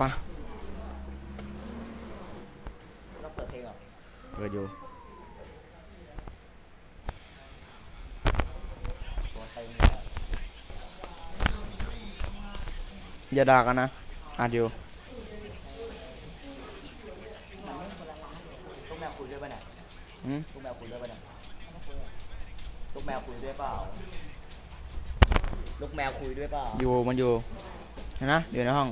ปะต้องเปิดเพลงเหรอเปิดอยู่ตัวเต็มเลยอะอย่าด่ากันนะอ่านอยู่ลูกแมวคุยด้วยป่ะเนี่ยอืมลูกแมวคุยด้วยป่ะเนี่ยลูกแมวคุยด้วยเปล่าลูกแมวคุยด้วยเปล่าอยู่มันอยู่เห็นนะอยู่ในห้อง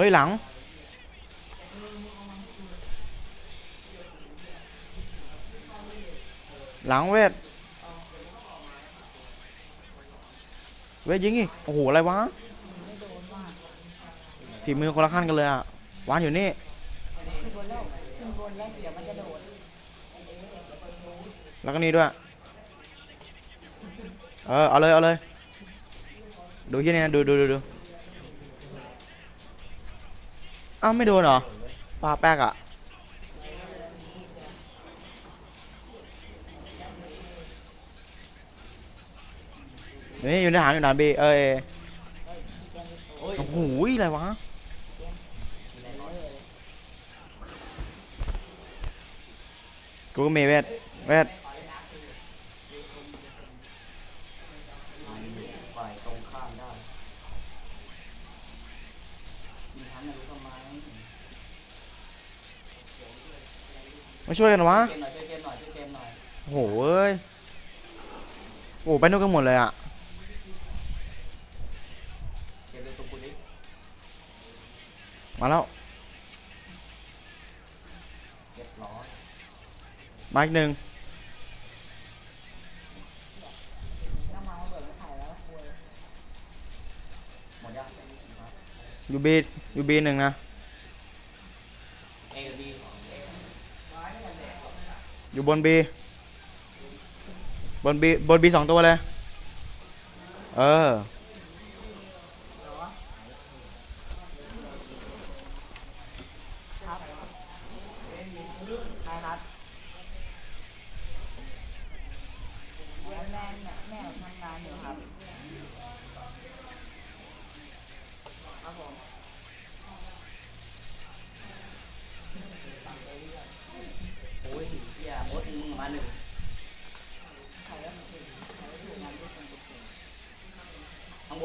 เฮ้ยหลัง หลังเวท เวทยิงอีกโอ้โห อะไรวะฝีมือคนละขั้นกันเลยอะวานอยู่นี่แล้วขึ้นบนแล้วเดี๋ยวมันจะโดดแล้วก็นี่ด้วย เออ เอาเลย เอาเลย ดูที่นี่นะ ดูดูดูดู อ้าวไม่โดนเหรอปลาแป๊กอะนี่อยู่ในหางอยู่ด่านบีเอ้ยโอ้ยโอ้โหอะไรวะกูก็มีเวทเวท มาช่วยกันวะ หน่อยช่วยเกมหน่อยช่วยเกมหน่อยโอ้โหเอ้ย โอ้ไปนู่นกันหมดเลยอะเกมดูตัวกูดิมาแล้วเรียบร้อยมาอีกหนึ่งน้ำมันระเบิดไม่ถ่ายแล้วคุยหมดยังยูบียูบีหนึ่งนะ อยู่บนบีบนบีบนบีสองตัวเลย เออ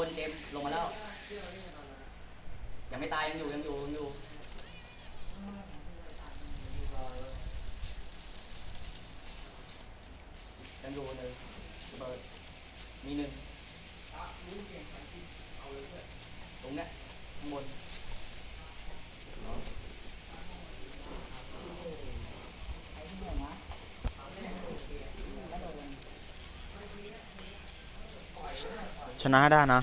นเจมลงมาแล้ว ยังไม่ตายยังอยู่ยังอยู่ยังอยู่ยังอยู่เลยระเบิดมีหนึ่งตรงเนี้ยข้างบน ชนะได้นะ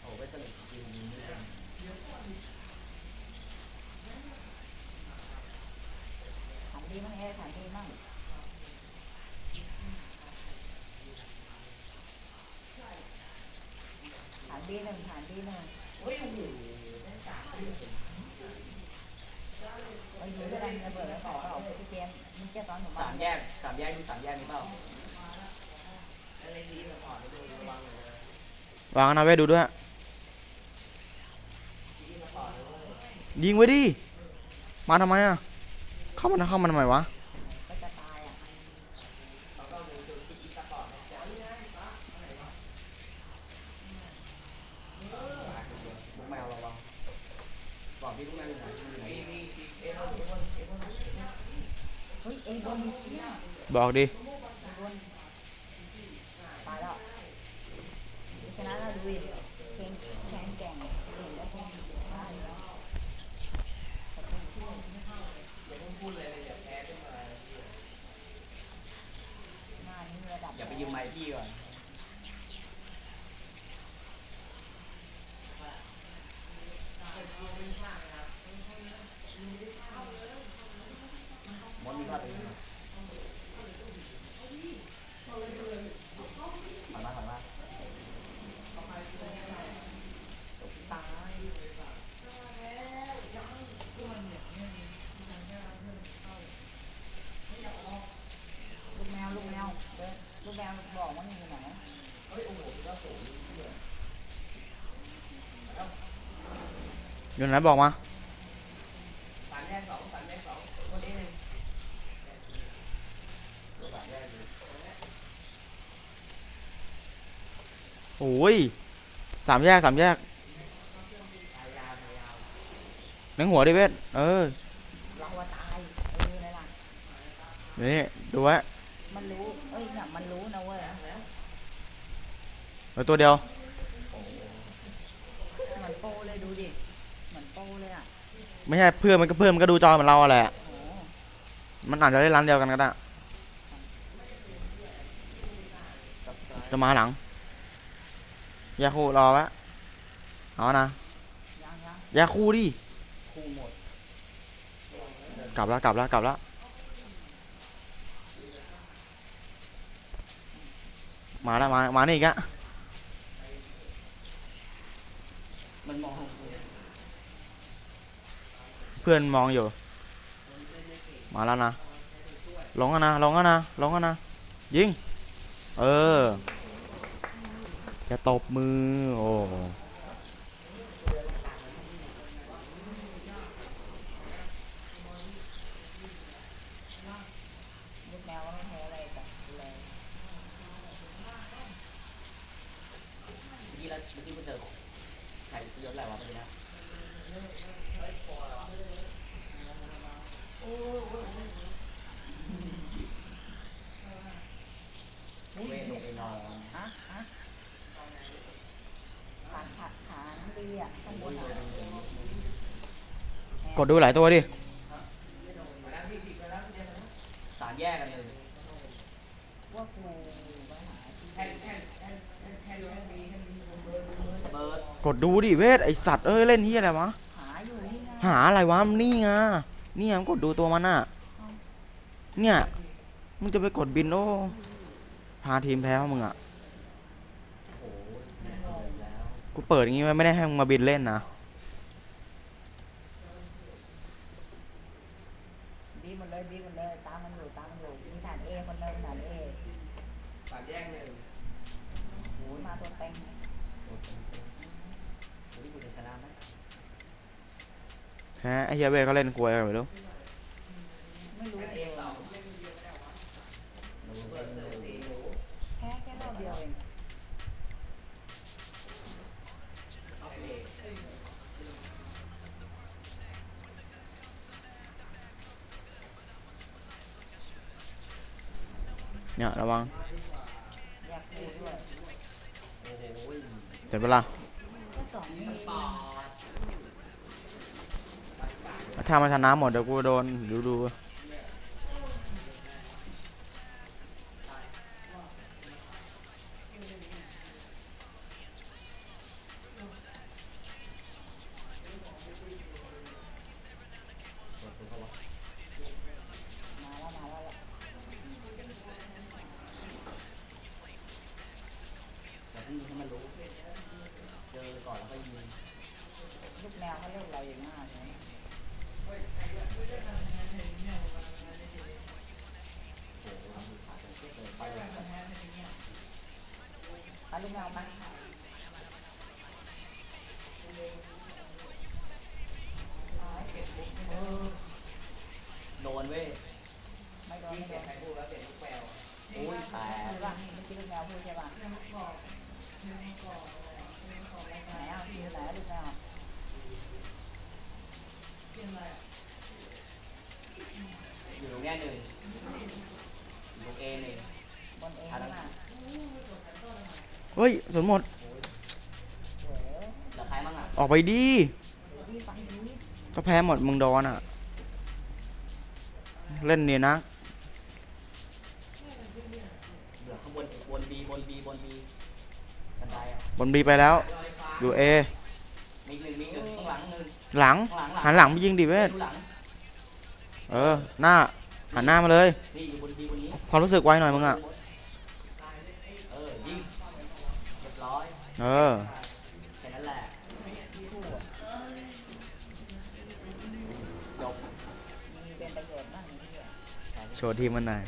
โอ้ไปสลิดยิงถามดีมั่งเอ้ถามดีมั่งถามดีหนึ่งถามดีหนึ่ง เฮ้ยอยู่ด้วยกันระเบิดแล้วต่อเปล่าพี่เจมส์มึงจะตอนหนูสามแยกสามแยกดูสามแยกนี่เปล่าวางนะเวดูด้วยยิงไว้ดิมาทำไมอะเข้ามาเข้ามาทำไมวะก็จะตายอะลูกแมวระวังบอกพี่ลูกแมวอยู่ไหนอยู่ไหน เฮ้ยเอ็งโดนเนี่ย บอกดิอย่าไปยืมไม้พี่ก่อน บอกว่ามันอยู่ไหน เฮ้ยโอ้โหก็สูงเลย อยู่ไหนบอกมาสามแยกสองสามแยกสองคนนี้หนึ่งสามแยกเลยโอ้ยสามแยกสามแยกพยายามพยายามเลี้ยงหัวดิเวทเออเราว่าตายเออเลยล่ะเดี๋ยวนี่ดูไว้มันรู้เอ้ยเนี่ยมันรู้นะเว้ยเหลือตัวเดียวเหมือนโปเลยดูดิ เหมือนโปเลยอะไม่ใช่เพื่อนมันก็เพื่อนมันก็ดูจอเหมือนเราอะแหละโอ้โหมันอาจจะได้ร้านเดียวกันก็ได้สับสายจะมาหลังแยกคู่รอไว้เอานะยังยังแยกคู่ดิคู่หมดกลับแล้วกลับแล้วกลับแล้วมาแล้วมามานี่อีกอะมันมอง เพื่อนมองอยู่ มาแล้วนะลงกันนะลงกันนะลงกันนะยิง เออจะตบมือ โอ้ลูกแมวก็ไม่แพ้อะไรแต่เลยเมื่อกี้แล้วเมื่อกี้กูเจอใครยศอะไรวะเมื่อกี้นะ เวทลงไปนอนฮะฮะขาขาขาดีอะข้างบนอะกดดูหลายตัวดิ สามแยกกันเลย ว่ากูไปหาที่ แท่นแท่นแท่นแท่นแท่นแท่นมีแท่นมีเบิร์ดเบิร์ด กดดูดิเวทไอสัตว์เอ้ยเล่นที่อะไรวะ หาอยู่นี่ไงหาอะไรวะมันนี่ไงนี่ไงมึงกดดูตัวมันน่ะ เนี่ยมึงจะไปกดบินโอ้พาทีมแพ้วะมึงอะกูเปิดอย่างงี้ไว้ไม่ได้ให้มึงมาบินเล่นนะ บีบมันเลยบีบมันเลยตามมันอยู่ตามมันอยู่มีฐานเอคนเดิมฐานเอ สามแยกหนึ่ง โอ้ยมาตัวเต็ง โอ้โหโอ้โหกูจะชนะไหม แพ้ไอ้เฮียเวทเขาเล่นกลวยกันไปรู้ไม่รู้องดูเบิร์ดเบิร์ดตีหนูแพ้แค่รอบเดียวเองเอารกเนี่ยระวังอยากดูด้วยโอ้โหเสร็จเวลา ถ้ามาชนะหมดเดี๋ยวกูโดนดูดูเจอก่อนแล้วก็ยิงลูกแมวเขาเล่นอะไรอย่างมากเลย โอ้โหทำมือขาดกันเทียบเลยไปเลยเอาไหม อยู่ตรงเนี้ยหนึ่งอยู่ตรงเอหนึ่งบนเองน่ะเฮ้ยสนหมดโอ้โหเหลือใครบ้างอะออกไปดีดีฟังดีก็แพ้หมดมึงโดนอะ เล่นเนี่ยนะ เหลือข้างบนบนบีบนบีบนบีบันไดอะบนบีไปแล้ว อยู่เอ มีหนึ่งมีหนึ่งข้างหลังหนึ่งหลัง ข้างหลังหลังหันหลังไปยิงดิเวทดูหลัง เออ หน้า หันหน้ามาเลย นี่อยู่บนบีบนนี้ความรู้สึกไวหน่อยมึงอะ เออยิงเรียบร้อยเออ แค่นั้นแหละจบ โชว์ทีมมันหน่อย